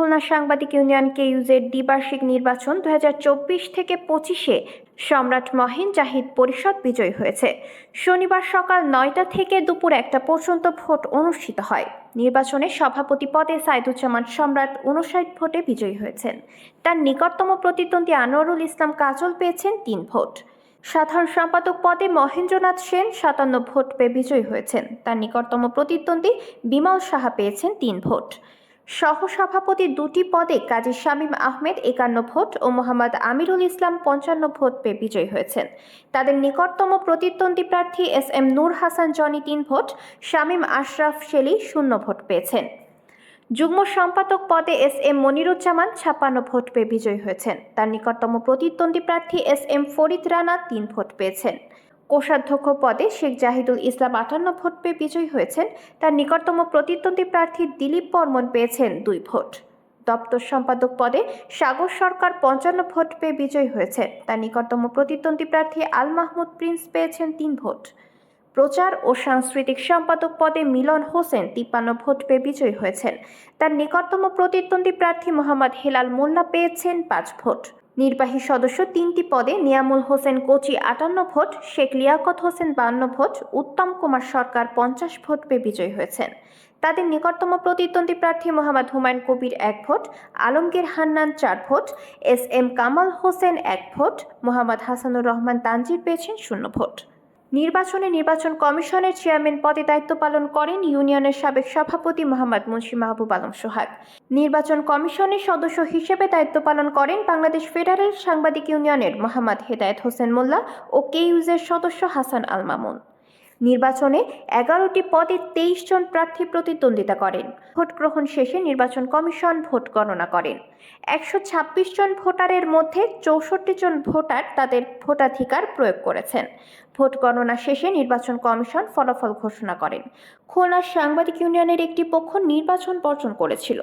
খুলনা সাংবাদিক ইউনিয়ন কেইউজের দ্বিবার্ষিক নির্বাচন দুহাজার চব্বিশ থেকে পঁচিশে সম্রাট মহিন জাহিদ পরিষদ বিজয়ী হয়েছে। শনিবার সকাল নয়টা থেকে দুপুর একটা পর্যন্ত ভোট অনুষ্ঠিত হয়। নির্বাচনে সভাপতি পদে সাইদুজ্জামান সম্রাট উনষাট ভোটে বিজয়ী হয়েছেন। তার নিকটতম প্রতিদ্বন্দ্বী আনোয়ারুল ইসলাম কাজল পেয়েছেন তিন ভোট। সাধারণ সম্পাদক পদে মহেন্দ্রনাথ সেন সাতান্ন ভোট পেয়ে বিজয়ী হয়েছেন। তার নিকটতম প্রতিদ্বন্দ্বী বিমল সাহা পেয়েছেন তিন ভোট। সহসভাপতি দুটি পদে কাজী শামীম আহমেদ একান্ন ভোট ও মোহাম্মদ আমিরুল ইসলাম পঞ্চান্ন ভোট পেয়ে বিজয়ী হয়েছেন। তাদের নিকটতম প্রতিদ্বন্দ্বী প্রার্থী এস এম নূর হাসান জনি তিন ভোট, শামীম আশরাফ শেলি শূন্য ভোট পেয়েছেন। যুগ্ম সম্পাদক পদে এস এম মনিরুজ্জামান ছাপ্পান্ন ভোট পেয়ে বিজয়ী হয়েছেন। তার নিকটতম প্রতিদ্বন্দ্বী প্রার্থী এস এম ফরিদ রানা তিন ভোট পেয়েছেন। কোষাধ্যক্ষ পদে শেখ জাহিদুল ইসলাম আটান্ন ভোট পেয়ে বিজয়ী হয়েছেন। তার নিকটতম প্রতিদ্বন্দ্বী প্রার্থী দিলীপ বর্মন পেয়েছেন দুই ভোট। দপ্তর সম্পাদক পদে সাগর সরকার পঞ্চান্ন ভোট পেয়ে বিজয়ী হয়েছেন। তার নিকটতম প্রতিদ্বন্দ্বী প্রার্থী আল মাহমুদ প্রিন্স পেয়েছেন তিন ভোট। প্রচার ও সাংস্কৃতিক সম্পাদক পদে মিলন হোসেন তিপ্পান্ন ভোট পেয়ে বিজয়ী হয়েছেন। তার নিকটতম প্রতিদ্বন্দ্বী প্রার্থী মোহাম্মদ হেলাল মোল্লা পেয়েছেন পাঁচ ভোট। নির্বাহী সদস্য তিনটি পদে নিয়ামুল হোসেন কোচি আটান্ন ভোট, শেখ লিয়াকত হোসেন বান্ন ভোট, উত্তম কুমার সরকার পঞ্চাশ ভোট পেয়ে বিজয়ী হয়েছেন। তাদের নিকটতম প্রতিদ্বন্দ্বী প্রার্থী মোহাম্মদ হুমায়ুন কবির এক ভোট, আলমগীর হান্নান চার vote, S M Kamal Hossain এক ভোট, মোহাম্মদ হাসানুর রহমান তানজির পেয়েছেন শূন্য ভোট। নির্বাচনে নির্বাচন কমিশনের চেয়ারম্যান পদে দায়িত্ব পালন করেন ইউনিয়নের সাবেক সভাপতি মোহাম্মদ মুন্সি মাহবুব আলম সোহাগ। নির্বাচন কমিশনের সদস্য হিসেবে দায়িত্ব পালন করেন বাংলাদেশ ফেডারেল সাংবাদিক ইউনিয়নের মোহাম্মদ হেদায়েত হোসেন মোল্লা ও কেইউজের সদস্য হাসান আল মামুন। নির্বাচনে এগারোটি পদে তেইশ জন প্রার্থী প্রতিদ্বন্দ্বিতা করেন। ভোট গ্রহণ শেষে নির্বাচন কমিশন ভোট গণনা করেন। একশো ছাব্বিশ জন ভোটারের মধ্যে চৌষট্টি জন ভোটার তাদের ভোটাধিকার প্রয়োগ করেছেন। ভোট গণনা শেষে নির্বাচন কমিশন ফলাফল ঘোষণা করেন। খুলনা সাংবাদিক ইউনিয়নের একটি পক্ষ নির্বাচন বর্জন করেছিল।